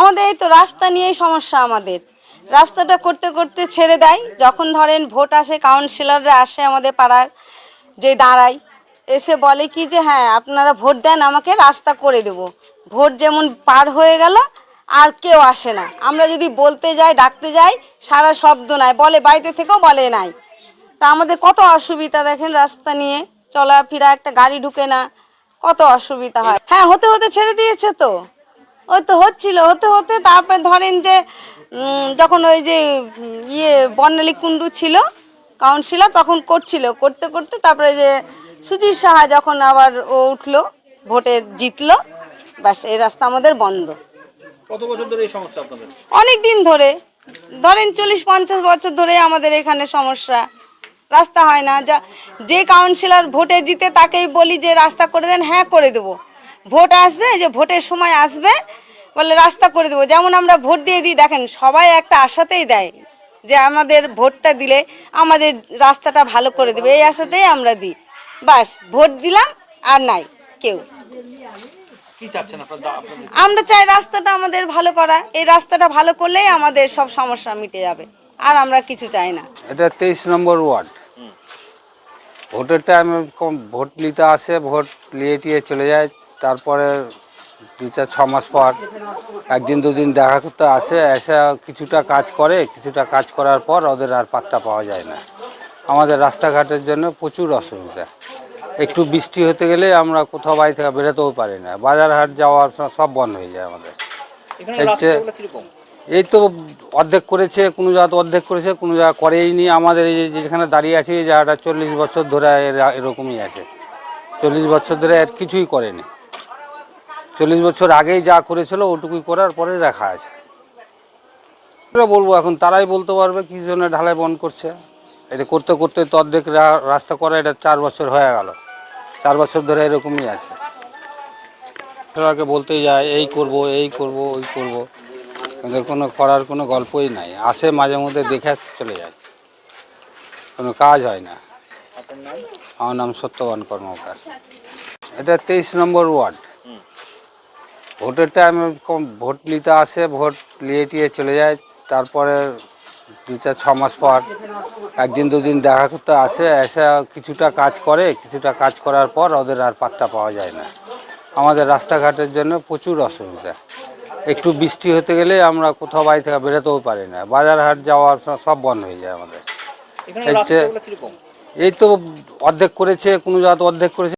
আমাদের এই তো রাস্তা নিয়েই সমস্যা আমাদের। রাস্তাটা করতে করতে ছেড়ে দেয়। যখন ধরেন ভোট আসে, কাউন্সিলররা আসে আমাদের পাড়ার, যে দাঁড়ায়, এসে বলে কি যে হ্যাঁ আপনারা ভোট দেন, আমাকে রাস্তা করে দেব। ভোট যেমন পার হয়ে গেল, আর কেউ আসে না। আমরা যদি বলতে যাই, ডাকতে যাই, সারা শব্দ নাই, বলে বাড়িতে থেকেও বলে নাই। তা আমাদের কত অসুবিধা দেখেন রাস্তা নিয়ে, চলাফেরা, একটা গাড়ি ঢুকে না, কত অসুবিধা হয়। হ্যাঁ হতে হতে ছেড়ে দিয়েছে তো। ওই তো হচ্ছিল হতে হতে তারপরে ধরেন যে যখন ওই যে ইয়ে বর্ণালী কুণ্ডু ছিল কাউন্সিলর তখন করছিল। করতে করতে তারপরে যে সুজিত সাহা যখন আবার ও উঠল ভোটে জিতলো ব্যাস এই রাস্তা আমাদের বন্ধ। কত বছর ধরে এই সমস্যা আপনাদের? অনেক দিন ধরে। ধরেন চল্লিশ পঞ্চাশ বছর ধরে আমাদের এখানে সমস্যা। রাস্তা হয় না যা যে কাউন্সিলর ভোটে জিতে তাকেই বলি যে রাস্তা করে দেন হ্যাঁ করে দেবো। ভোট আসবে যে ভোটের সময় আসবে বলে রাস্তা করে দেবো। যেমন আমরা ভোট দিয়ে দিই দেখেন সবাই একটা আশাতেই দেয় যে আমাদের ভোটটা দিলে আমাদের রাস্তাটা ভালো করে দেবে। এই আশাতেই আমরা দিই। বাস ভোট দিলাম আর নাই কেউ। কি চাচ্ছেন আপনার? দা- আপনাদের আমরা চাই রাস্তাটা আমাদের ভালো করা। এই রাস্তাটা ভালো করলেই আমাদের সব সমস্যা মিটে যাবে। আর আমরা কিছু চাই না। এটা তেইশ নম্বর ওয়ার্ড। ভোটের টাইমে কম ভোট নিতে আসে ভোট নিয়ে টিয়ে চলে যায়। তারপরে দু চার ছ মাস পর একদিন দুদিন দেখা করতে আসে এসে কিছুটা কাজ করে কিছুটা কাজ করার পর ওদের আর পাত্তা পাওয়া যায় না। আমাদের রাস্তাঘাটের জন্য প্রচুর অসুবিধা। একটু বৃষ্টি হতে গেলে আমরা কোথাও বাড়ি থেকে বেরোতেও পারি না। বাজার হাট যাওয়ার সব- সব বন্ধ হয়ে যায় আমাদের। হচ্ছে এই তো অর্ধেক করেছে কোনো জায়গা তো অর্ধেক করেছে কোনো জায়গা করেই নি। আমাদের এই যেখানে দাঁড়িয়ে আছে এই জায়গাটা চল্লিশ বছর ধরে এরা এরকমই আছে। চল্লিশ বছর ধরে আর কিছুই করেনি। চল্লিশ বছর আগেই যা করেছিল ওটুকুই করার পরে রাখা আছে। বলব এখন তারাই বলতে পারবে কি জন্য ঢালাই বন্ধ করছে। এটা করতে করতে তো অর্ধেক রাস্তা করা এটা চার বছর হয়ে গেল। চার বছর ধরে এরকমই আছে। সরকারকে বলতেই যায় এই করব এই করব ওই করব। কিন্তু কোনো করার কোনো গল্পই নাই। আসে মাঝে মধ্যে দেখে চলে যায়। কোনো কাজ হয় না। আমার নাম সত্যবান কর্মকার। এটা তেইশ নম্বর ওয়ার্ড। ভোটের টাইমে কম ভোট নিতে আসে ভোট নিয়ে টিয়ে চলে যায়। তারপরে দু চার ছ মাস পর একদিন দুদিন দেখা করতে আসে এসে কিছুটা কাজ করে কিছুটা কাজ করার পর ওদের আর পাত্তা পাওয়া যায় না। আমাদের রাস্তাঘাটের জন্য প্রচুর অসুবিধা। একটু বৃষ্টি হতে গেলে আমরা কোথাও বাড়ি থেকে বেরোতেও পারি না। বাজার হাট যাওয়ার সব- বন্ধ হয়ে যায় আমাদের। এই তো অর্ধেক করেছে কোনো জায়গা তো অর্ধেক করেছে।